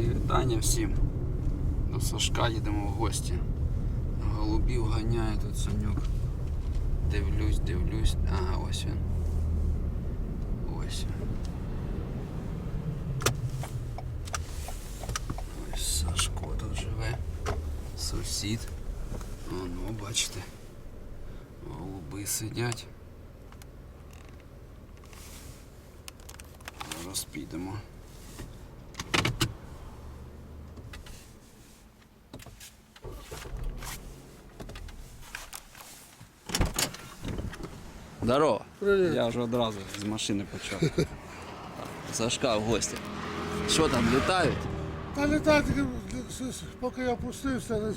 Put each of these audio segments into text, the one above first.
Мої вітання всім. До Сашка їдемо в гості. Голубів ганяє тут Санюк. Дивлюсь, дивлюсь. Ага, ось він. Ось він. Ось Сашко тут живе. Сусід. О, ну, бачите. Голуби сидять. Зараз підемо. Здорово. Привіт. Я вже одразу з машини почав. Сашка в гості. Що там, літають? Та літати, поки я пустився, десь,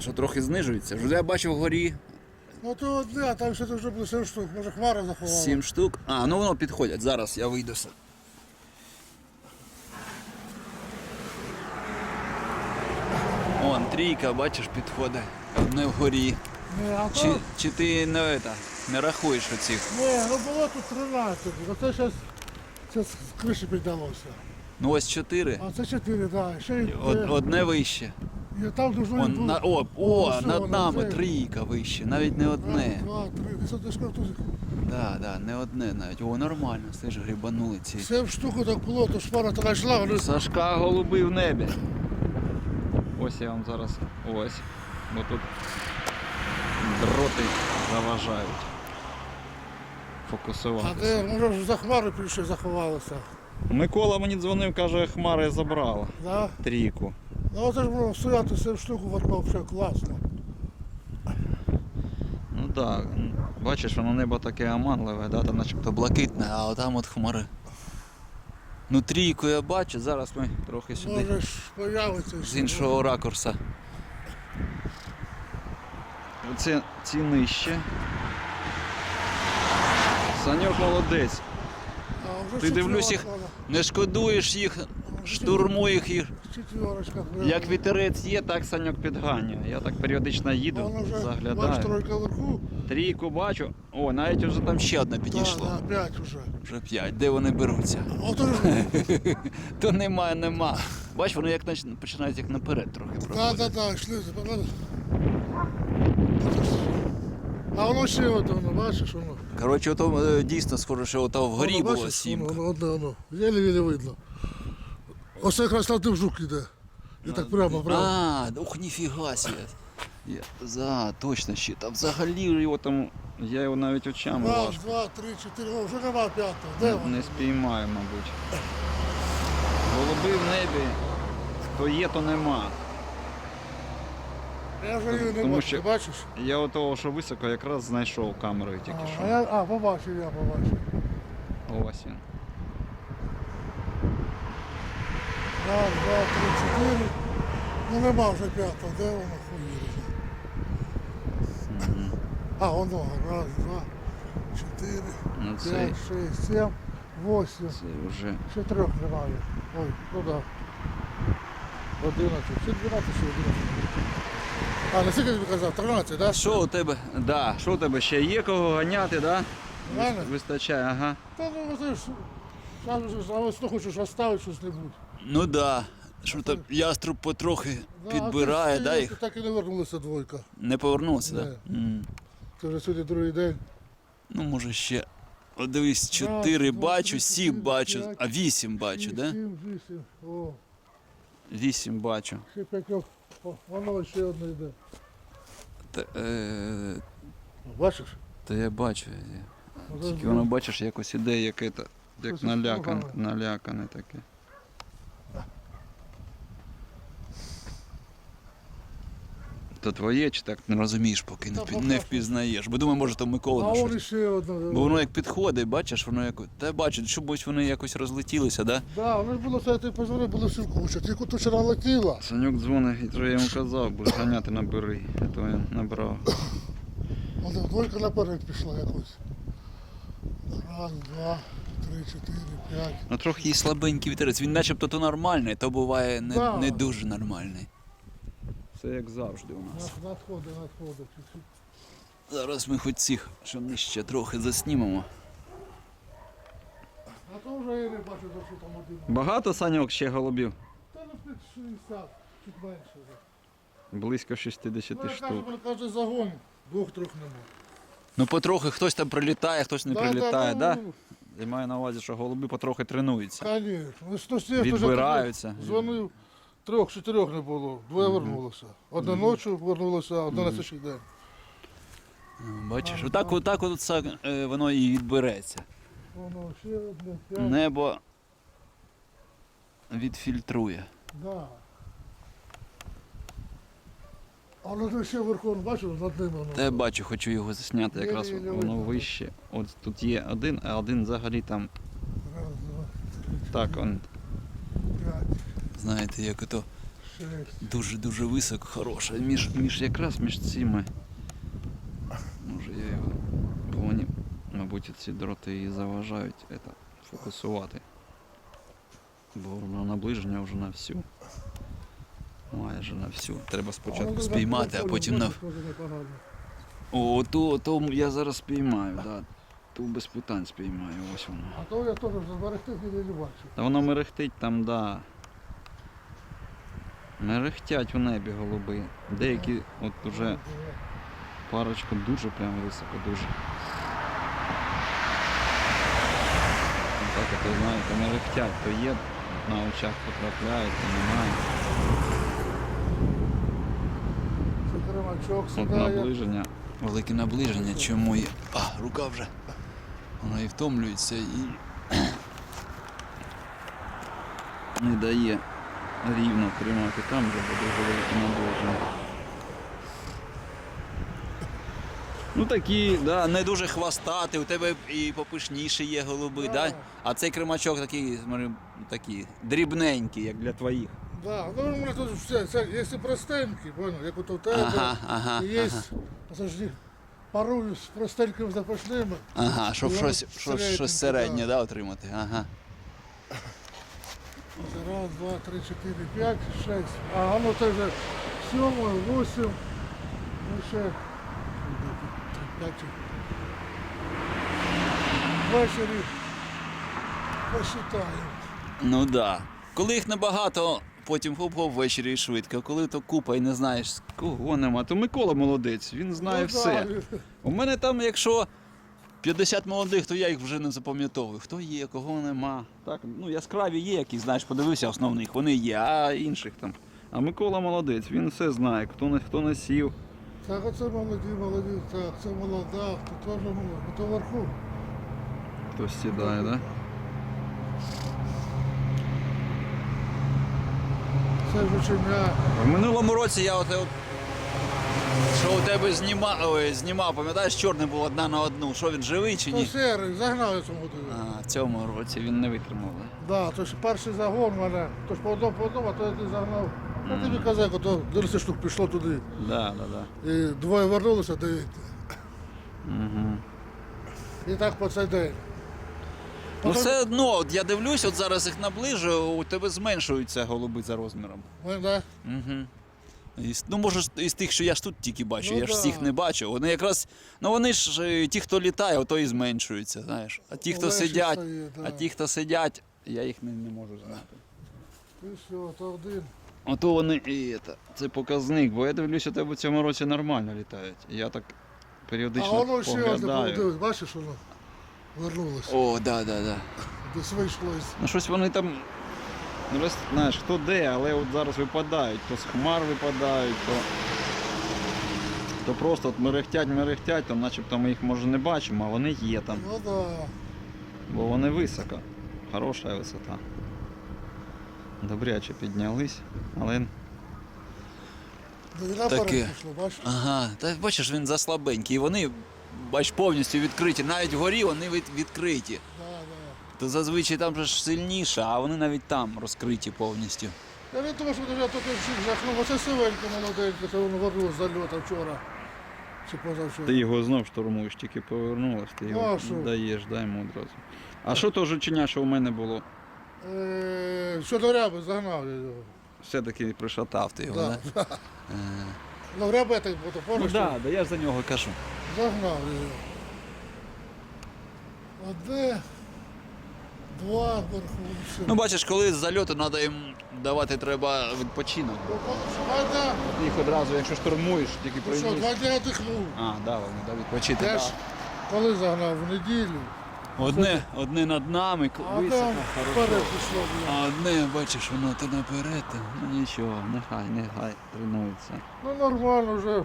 Що трохи знижується? Вже я бачив вгорі ну то одне, а там ще дуже було 7 штук, може хмара заховала. 7 штук. А, ну воно підходять. Зараз я вийду. сам. Вон, трійка, бачиш, підходить. Одне вгорі. Ні, а Чи, чи ти не, это, не рахуєш оцих? ні, ну було тут 13, а це зараз це з криші піддалося. Ну ось чотири. А це 4, так. Да. Ще й Од, е, одне вище. і там дуже Он, на, о, о, над нами це. трійка вище, навіть не одне. Два, три, десятий шкартузик. Да, да, не одне навіть. О, нормально, все ж грібанули ці. 7 штук так було, то шпара та знайшла, вони Сашка голуби в небі. Ось я вам зараз ось. Бо тут дроти заважають. а Фокусуватися. де, може за хмари більше заховалося. Микола мені дзвонив, каже, хмари забрала. Да? Трійку. Ну оце ж було стояти 7 штук в все класно. Ну так, бачиш, воно небо таке оманливе, да? там начебто блакитне, а там от хмари. Ну трійку я бачу, зараз ми трохи сюди. Може ж появиться. з іншого ракурса. Оце ці нижче. Саньок молодець. Ти дивлюсь їх, не шкодуєш їх, штурмуєш їх. Як вітерець є, так Саньок підганює. Я так періодично їду, заглядаю. Трійку бачу. О, навіть вже там ще одна підійшла. П'ять вже. Вже п'ять. Де вони беруться? То немає, нема. Бач, вони як починають як наперед трохи так, так, так, йшли. А воно ще ото, воно, бачиш, воно. Коротше, ото е, дійсно схоже, що ото вгорі Воно, було бачиш, сімка. Воно, воно, одне, воно. Єлі-єлі видно. Ось якраз там тим жук іде. І так прямо, прямо. А, ух, ніфіга себе. Я, за, точно ще. Там взагалі його там. Я його навіть очами Раз, важко. два, три, чотири, о, вже нема п'ятого. Де Не, воно? не спіймаю, мабуть. Голуби в небі. То є, то нема. Я вже її не Тому бачу, що- ти бачиш? Я отого, що високо, якраз знайшов камерою тільки А, що. а, я, а, побачив, я побачив. Ось він. Раз, два, три, чотири. Ну нема вже п'ятого, де воно хуїться? А, воно, раз, два, чотири, Ну це, п'ять, шість, сім, восемь. це вже. Ще трьох немає. Ой, ну да. Одинадцять. Чи дванадцять, чи одинадцять. А, не скільки тобі казав? Тринадцять, так? Що у тебе? Да, що у тебе ще є кого ганяти, да? Реально? Вистачає, ага. Та ну ти ж, сам же на весну хочеш оставити щось-небудь. Ну да. Що там яструб потрохи підбирає, ти, да, їх? Так і не вернулася двойка. Не повернувся, так? Да? М. Це вже сьогодні другий день. Ну, може ще. О, дивись, чотири два, бачу, три, сім чотири, бачу, п'ять, а вісім бачу, да? Сім, вісім. О, Вісім бачу. ще п'ятьох. О, воно ще одне йде. Та, е, Бачиш? та я бачу. я- Тільки воно бачиш, якось іде, яке то, як налякане, налякане таке. То твоє чи так не розумієш, поки не, впі- поки не впізнаєш. Бо думаю, може, то Микола А щось. он ще одне. Бо воно як підходить, бачиш, воно як. Та я бачу, що будь вони якось розлетілися, да? Да, воно ж було це, ти позвонив, було всі куча. Тільки тут вчора летіла. Санюк дзвонить, і то я йому казав, будеш ганяти набери. Я то він набрав. Воно двойка наперед пішла якось. Раз, два, три, чотири, п'ять. Ну трохи і слабенький вітерець. Він начебто то нормальний, то буває не, Да. не дуже нормальний. Це як завжди у нас. Над- Надходи, надходи. Зараз ми хоч цих, що нижче трохи заснімемо. А то вже я не бачу, за що там один. Багато саньок ще голубів? Та ну 60, чуть менше вже. Близько 60 Ну, я штук. мене кожен загон, двох-трьох нема. Ну потрохи хтось там прилітає, хтось не прилітає, да? да? Я маю на увазі, що голуби потрохи тренуються. Конечно. Ну, що Відбираються. вже Дзвонив, трьох-чотирьох не було, двоє вернулося. Одна ночі вернулося, одна на слідчий день. Бачиш, отак, отак от це, е, воно і відбереться. Воно ще одне, п'ять. Небо відфільтрує. Да. Але ж ще верхом, бачив, над ними воно. Та я бачу, хочу його засняти, якраз Єлі-єлі воно вище. От тут є один, а один взагалі там Раз, два, так, он, п'ять, знаєте, як ото дуже-дуже високо, хороше. Між, між якраз між цими. Може я його. Бо вони, мабуть, ці дроти і заважають это, фокусувати. Бо воно наближення вже на всю. Майже на всю. Треба спочатку спіймати, а потім на. О, то, то я зараз спіймаю, да. Ту без питань спіймаю, ось воно. А то я теж зберегти не бачу. Та воно мерехтить там, да. Мерехтять у небі голуби. Деякі от уже парочку дуже прям високо, дуже. Так от, знаєте, мерехтять, то є на очах потрапляють, то немає. От наближення. Велике наближення, чому і. А, рука вже. Вона і втомлюється і не дає рівно тримати там, вже буде велике наближення. Ну такі, да, не дуже хвостати, у тебе і попишніші є голуби, да? Да. а цей кримачок такий, смотри, такий дрібненький, як для твоїх. Да, ну у мене тут все, це, якщо простенький, понял, як от у тебе, Ага, ага, є, ага. завжди, парую з простенькими запашними. Ага, щоб щось, щось, щось середнє да. да, отримати. Ага. Раз, два, три, чотири, п'ять, шесть. А воно це вже сьоме, восім, ну ще п'ять. Ввечері посчитаю. Ну так. Да. Коли їх небагато, потім хоп-хоп ввечері і швидко. Коли то купа і не знаєш, кого нема, то Микола молодець, він знає Ну, все. да. У мене там, якщо 50 молодих, то я їх вже не запам'ятовую. Хто є, кого нема. Так, ну яскраві є, які, знаєш, подивився основних, вони є, а інших там. А Микола молодець, він все знає, хто не хто не сів. Так, оце молоді, молоді, так, це молода, то теж молода, то вверху. Хтось сідає, так? Це жучення. В минулому році я оте от, що у тебе знімав, ой, знімав, пам'ятаєш, чорний був одна на одну. Що він живий чи ні? серий, загнав я цьому году. А, в цьому році він не витримав. да? Да, то ж перший загон мене, то ж по одному, по одному, а то я ти загнав. Я тобі казав, то 10 штук пішло туди. Да, да, да. І двоє вернулося, дев'ять. Угу. І так по цей день. Ну все одно, от я дивлюсь, от зараз їх наближую, у тебе зменшуються голуби за розміром. Ми, да. Угу. Із, ну, може, із тих, що я ж тут тільки бачу, Ну я ж да. всіх не бачу. Вони якраз, ну вони ж е, ті, хто літає, ото і зменшуються, знаєш. А ті, хто Олеші сидять, стоїть, да. а ті, хто сидять, я їх не, не можу знати. І все, то один. Ото вони і це, це показник, бо я дивлюся, у тебе в цьому році нормально літають. Я так періодично. А воно ще одне, поглядаю. дивись, бачиш, воно вернулося. О, да, да, да. Десь вийшло. Ну щось вони там. Ну, Знаєш, хто де, але от зараз випадають, то з хмар випадають, то. То просто от мерехтять, мерехтять, то начебто ми їх може не бачимо, а вони є там. Ну да. Бо вони високо. Хороша висота. Добряче піднялись, але. Таке. Ага, та бачиш, він заслабенький. І вони, бач, повністю відкриті. Навіть вгорі вони від- відкриті. То зазвичай там же ж сильніше, а вони навіть там розкриті повністю. Я не думаю, що вже тут всіх жахнув. Оце сивенько молоденьке, це воно вернулося зальота вчора. Чи позавчора. Ти його знов штурмуєш, тільки повернулась, ти Ну, його а даєш, дай йому одразу. А що то жученя, що у мене було? Е, Щодо ряби загнав я його. Все-таки пришатав ти його, Да, да? да. Ну, ряби так було, Ну помниш? так, да, да, я ж за нього кажу. Загнав я його. А де? Два вверху. Все. Ну бачиш, коли з зальоту треба їм давати треба відпочинок. Ну, Їх одразу, якщо штурмуєш, тільки ну що, два дня дихнув. А, да, вони да, відпочити. Я ж коли загнав в неділю, Одне, одне над нами, а там вперед пішло. блін. А одне, бачиш, воно то наперед, ну нічого, нехай, нехай тренується. Ну нормально вже.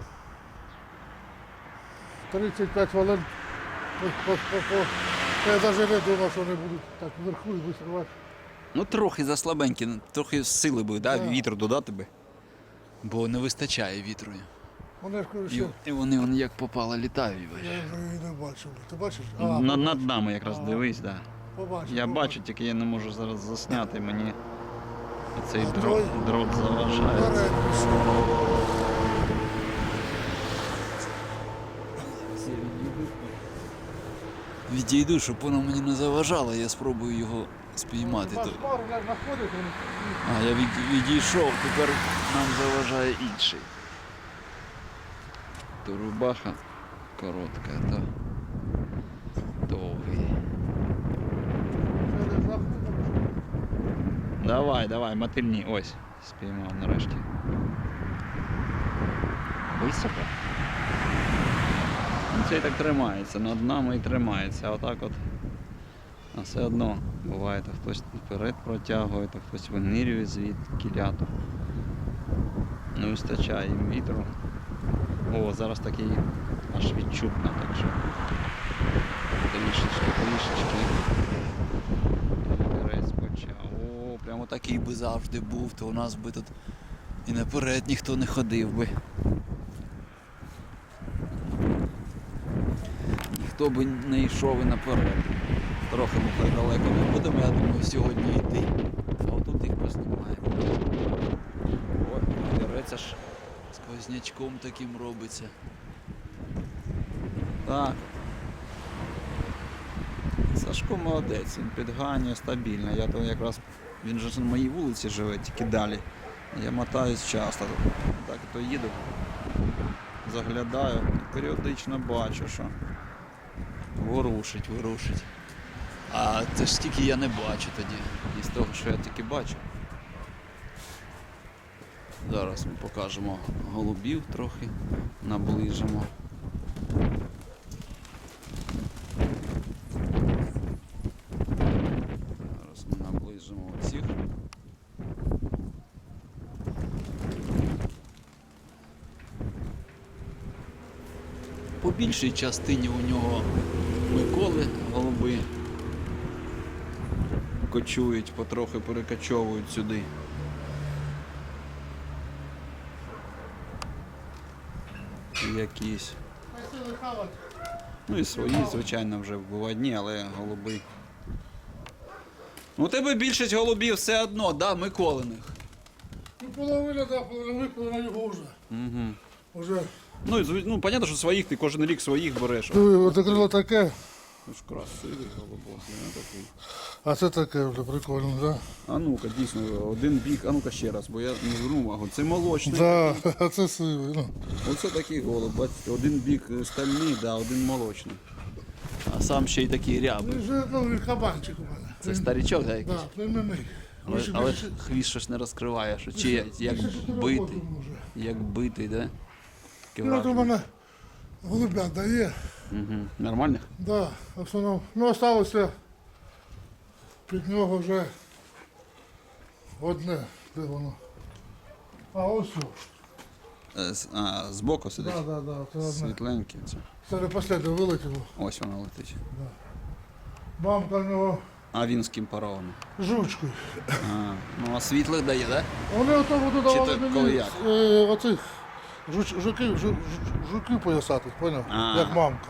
35 хвилин. По, по, по, по. Я навіть не думав, що вони будуть так вверху і висривати. Ну трохи заслабенькі, ну, трохи сили би, да, Так. вітру додати би. Бо не вистачає вітру. Вони ж кажуть, І, що і вони, вони як попало літають. бачиш. я вже її не бачив. Ти бачиш? Над, над нами якраз А. дивись, да. побачив. Я бачу, тільки я не можу зараз засняти мені. Цей А дрот, дрот заважає. Вперед пішов. Відійду, щоб воно мені не заважало, я спробую його спіймати. А, я відійшов, тепер нам заважає інший. То рубаха коротка, то довгий. Давай, давай, мотильні. Ось, спіймав нарешті. Високо. Ну, Цей так тримається, над нами і тримається. А отак от. А все одно буває, то хтось вперед протягує, то хтось винирює звідки лято. Не вистачає вітру. О, зараз такий аж відчутно, так що. Трішечки, трішечки. О, прямо такий би завжди був, то у нас би тут і наперед ніхто не ходив би. Ніхто би не йшов і наперед. Трохи ми далеко не будемо, я думаю, сьогодні йти. А отут їх познімаємо. Ой, вітерець аж сквознячком таким робиться. Так. Сашко молодець, він підганює стабільно. Я то якраз він же на моїй вулиці живе, тільки далі. Я мотаюсь часто. Так то їду, заглядаю, періодично бачу, що ворушить, ворушить. А це ж тільки я не бачу тоді. Із того, що я тільки бачу. Зараз ми покажемо голубів трохи, наближимо. Зараз ми наближимо оцих. Більшій частині у нього Миколи голуби кочують, потрохи перекочовують сюди. І Якісь. Ну і свої, звичайно, вже виводні, але голуби. Ну, у тебе більшість голубів все одно, да, Миколиних. Ну, половина, так, половина виконана його вже. Угу. Уже. Ну, і зв- ну, понятно, що своїх ти кожен рік своїх береш. Диви, оце крило таке, Ну ж красивий голубок, не такий. а це таке вже прикольно, так? А ну-ка, дійсно, один бік, а ну-ка ще раз, бо я не звернув увагу. Це молочний. Да, а це сивий. Ну. Оце такий голуб, бачите, один бік е, стальний, да, один молочний. А сам ще й такий рябий. Він же ну, кабанчик у мене. Це старичок, да, якийсь? Племенний. Але, але хвіст щось не розкриває, що чи як, битий. Як битий, да? Таке Ну, от у враження. мене голубят дає. Мгм. Нормальних? Да, в основному. Ну, осталося під нього вже одне, де воно. А ось. о. Е, з- А, збоку сидить? Да, да, да, це одне. Світленьке. Це. Це не послідне вилетіло. Ось воно летить. Мамка в нього А він з ким парований? жучкою. А, ну а світлих дає, так? Да? Вони ото буду Чи давали то коли мені як? е, оцих жуч, жуків, жу, жу- жуків поясатих, поняв? А. Як мамка.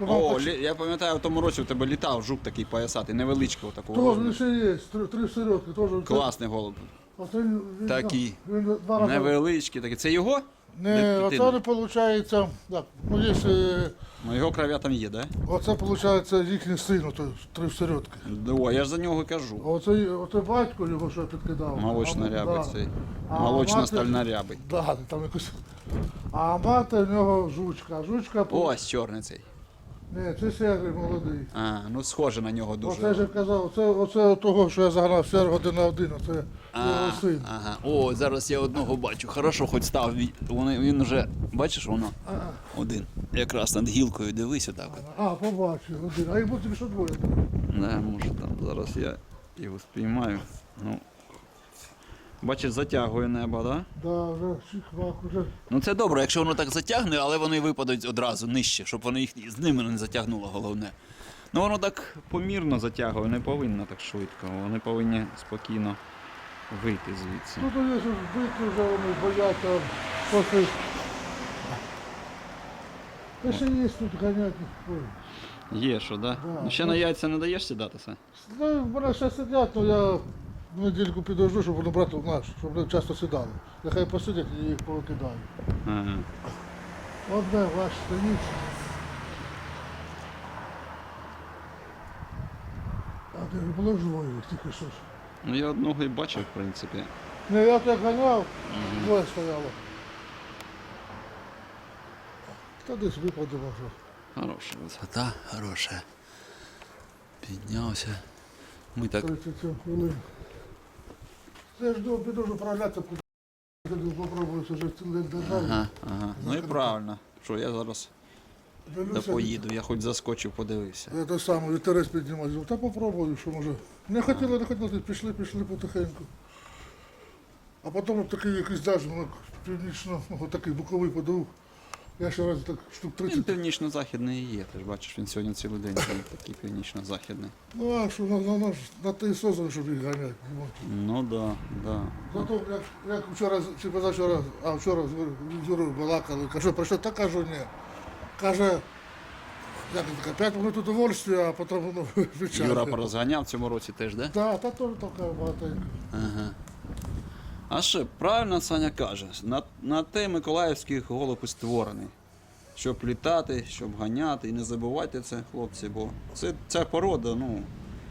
Ну, О, мамка лі- я пам'ятаю, в тому році у тебе літав жук такий поясатий, невеличкого такого. Тоже ще є, три, три середки, теж. Класний голуб. Оце він, він, Такий. Він два рази. Невеличкий такий. Це його? Не, Де оце не виходить, так, ну є, е, Ну його кров'я там є, так? оце виходить їхній син, ото три середки. О, я ж за нього і кажу. Оце, оце батько його, що підкидав. Молочно А, рябий да. цей. Молочно мати- стальна рябий. Да, там якось. А мати в нього жучка. Жучка Ось чорний цей. Не, це серий молодий. А, ну схоже на нього дуже. Оце ж казав, це, оце того, що я загнав серго один на один, оце А, його син. ага. О, зараз я одного бачу. Хорошо, хоч став. Він, він уже, бачиш, воно один. Якраз над гілкою дивись отак. От. А, побачив, один. А їх буде більше двоє. Не, може там зараз я його спіймаю. Ну. Бачиш, затягує небо, так? Да? Да, вже чихвак, вже. Ну це добре, якщо воно так затягне, але вони випадуть одразу нижче, щоб вони їх з ними не затягнуло головне. Ну воно так помірно затягує, не повинно так швидко. Вони повинні спокійно вийти звідси. Тут є ж вбиті вже вони бояться поки. Та ще є тут ганять. Є що, да? Да. Ну ще на яйця не даєш сідатися? Ну, вони ще сидять, то я недільку підожду, щоб вони брати наш, щоб вони часто сідали. Нехай посидять і їх повикидаю. Ага. Одне ваш стоїть. А де ж було ж двоє їх тільки що ж. Ну я одного і бачив, в принципі. Не, я так ганяв, двоє стояло. Та десь випаде може. Хороша висота, хороша. Піднявся. Ми так. 37 хвилин. Це ж до піду управляти, куди попробую вже цілий державі. Ага, ага. Ну і правильно. Що я зараз да поїду, я хоч заскочив, подивився. Я те саме, вітерець піднімаю. Та попробую, що може. Не хотіли, не хотіли, пішли, пішли потихеньку. А потім такий якийсь даже ну, північно, ну, такий боковий подув. Я ще раз так штук Він північно-західний і є. Ти ж бачиш, він сьогодні цілий день такий північно-західний. Ну а що на, на, на, на те і созданий, щоб їх ганяти. Ну. Да, да. Зато як, як вчора, чи позавчора, а вчора з Юрою балакали, кажу, прийшли, та кажу, ні. Каже, як така, 5 минут удовольствия, а потім воно вичає. Юра порозганяв в цьому році теж, да? Так, та теж така багатенька. Ага. А що, правильно Саня каже, на, на те Миколаївський голуб і створений. Щоб літати, щоб ганяти. І не забувайте це, хлопці, бо це, ця порода, ну,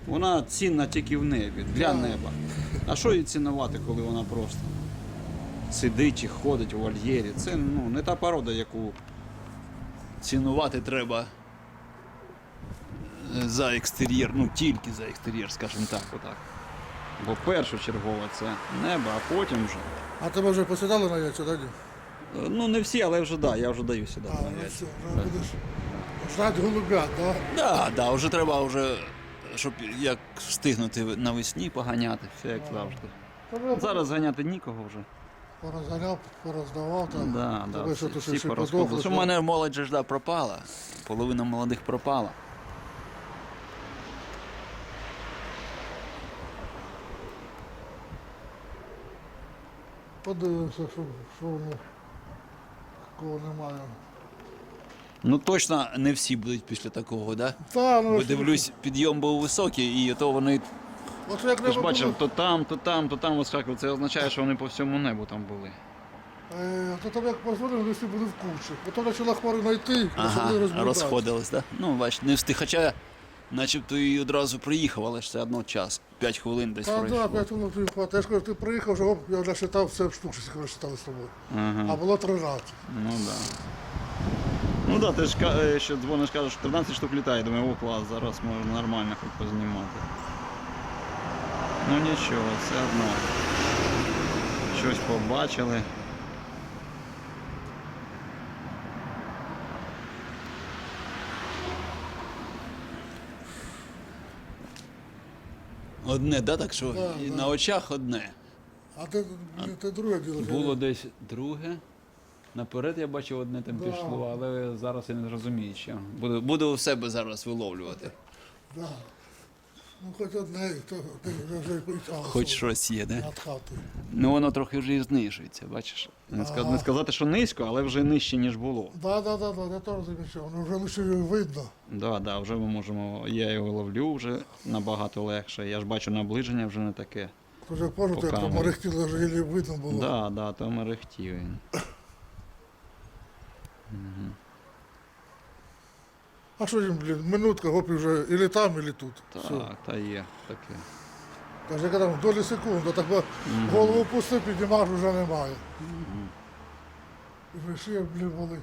вона цінна тільки в небі, для неба. А що її цінувати, коли вона просто сидить чи ходить у вольєрі? Це ну, не та порода, яку цінувати треба е, за екстер'єр, ну тільки за екстер'єр, скажімо так, отак. Бо першочергово це небо, а потім вже. А тебе вже посідали на яйця, так? Е, Ну не всі, але вже да, я вже даю сюди. А, ну все, вже будеш ждати голубят, так? Да, да, вже треба вже, щоб як встигнути навесні поганяти, все як завжди. Зараз ганяти нікого вже. Порозганяв, пороздавав там. Да, да, Тебе всі, всі подохли, Що в мене молодь же ж да, пропала. Половина молодих пропала. Подивимося, що, що воно такого немає. Ну точно не всі будуть після такого, да? Та, ну, Бо що- дивлюсь, підйом був високий, і то вони От як Ти ж бачив, то там, то там, то там вискакували. Це означає, що вони по всьому небу там були. е, то там як позвонили, всі були в кучі. Потім почала хмари знайти, Ага, почали розходились, так? Да? Ну, бач, не встиг. Хоча, начебто і одразу приїхав, але ж все одно час. П'ять хвилин десь Та пройшло. да, п'ять хвилин хватить. Я ж кажу, ти приїхав, вже оп, я насчитав все штук, що насчитали з тобою. Ага. А було 13. Ну так. Да. Ну так, да, ти ж ка- е, ще дзвониш, кажеш, 13 штук літає. Думаю, о, клас, зараз можна нормально хоч познімати. Ну нічого, все одно. Щось побачили. Одне, да, так що Да, і да. на очах одне. А те, те друге діло. Було десь друге. Наперед я бачив одне там Да. пішло, але зараз я не зрозумію, що. Буду, буду у себе зараз виловлювати. Да. Ну, хоч одне, то ти вже вже а, Хоч щось є, де? над хатою. Ну воно трохи вже і знижується, бачиш. Не, ска- не сказати, що низько, але вже нижче, ніж було. Да, да, да, да, я теж замічав. Ну, вже лише його видно. Да, да, вже ми можемо. Я його ловлю вже набагато легше. Я ж бачу наближення вже не таке. Вже пам'ятаю, як там камері. мерехтіло, вже видно було. Да, да, то мерехтів він. А що їм, блін, минутка, гоп, і вже і там, і тут. Все. Так, та є таке. Каже, яка там долі секунди, так би голову пусти, піднімаш вже немає. І ще, блін, болить.